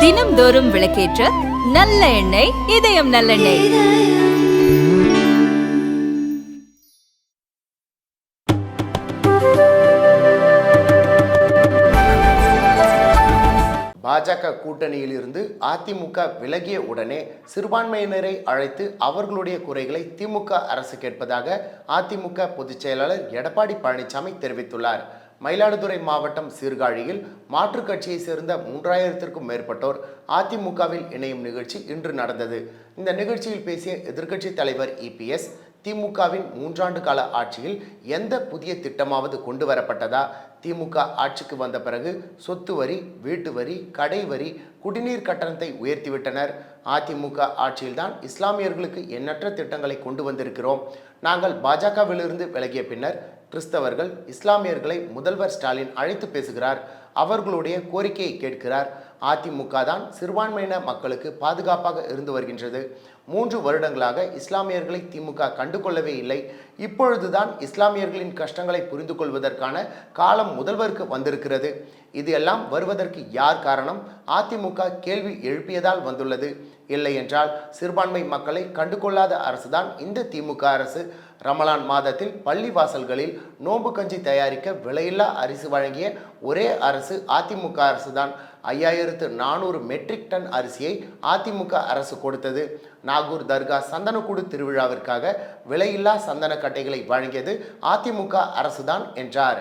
தினம்தோறும் விளக்கேற்ற நல்ல எண்ணெய் இதயம் நல்லெண்ணெய் பாஜக கூட்டணியில் இருந்து அதிமுக விலகிய உடனே சிறுபான்மையினரை அழைத்து அவர்களுடைய குறைகளை திமுக அரசு கேட்பதாக அதிமுக பொதுச் செயலாளர் எடப்பாடி பழனிசாமி தெரிவித்துள்ளார். மயிலாடுதுறை மாவட்டம் சீர்காழியில் மாற்றுக் கட்சியை சேர்ந்த மூன்றாயிரத்திற்கும் மேற்பட்டோர் அதிமுகவில் இணையும் நிகழ்ச்சி இன்று நடந்தது. இந்த நிகழ்ச்சியில் பேசிய எதிர்க்கட்சி தலைவர் இபிஎஸ் திமுகவின் மூன்றாண்டு கால ஆட்சியில் எந்த புதிய திட்டமாவது கொண்டு வரப்பட்டதா? திமுக ஆட்சிக்கு வந்த பிறகு சொத்து வரி வீட்டு வரி கடை வரி குடிநீர் கட்டணத்தை உயர்த்திவிட்டனர். அதிமுக ஆட்சியில்தான் இஸ்லாமியர்களுக்கு எண்ணற்ற திட்டங்களை கொண்டு வந்திருக்கிறோம். நாங்கள் பாஜகவிலிருந்து விலகிய பின்னர் கிறிஸ்தவர்கள் இஸ்லாமியர்களை முதல்வர் ஸ்டாலின் அழைத்து பேசுகிறார். அவர்களுடைய கோரிக்கையை கேட்கிறார். அதிமுக தான் சிறுபான்மையின மக்களுக்கு பாதுகாப்பாக இருந்து வருகின்றது. மூன்று வருடங்களாக இஸ்லாமியர்களை திமுக கண்டுகொள்ளவே இல்லை. இப்பொழுதுதான் இஸ்லாமியர்களின் கஷ்டங்களை புரிந்து கொள்வதற்கான காலம் முதல்வருக்கு வந்திருக்கிறது. இது எல்லாம் வருவதற்கு யார் காரணம்? அதிமுக கேள்வி எழுப்பியதால் வந்துள்ளது. இல்லை என்றால் சிறுபான்மை மக்களை கண்டுகொள்ளாத அரசுதான் இந்த திமுக அரசு. ரமலான் மாதத்தில் பள்ளி வாசல்களில் நோன்பு கஞ்சி தயாரிக்க விலையில்லா அரிசி வழங்கிய ஒரே அரசு அதிமுக அரசு தான் ஐயாயிரத்து நானூறு மெட்ரிக் டன் அரிசியை அதிமுக அரசு கொடுத்தது. நாகூர் தர்கா சந்தனக்கூடு திருவிழாவிற்காக விலையில்லா சந்தன கட்டைகளை வழங்கியது அதிமுக அரசுதான் என்றார்.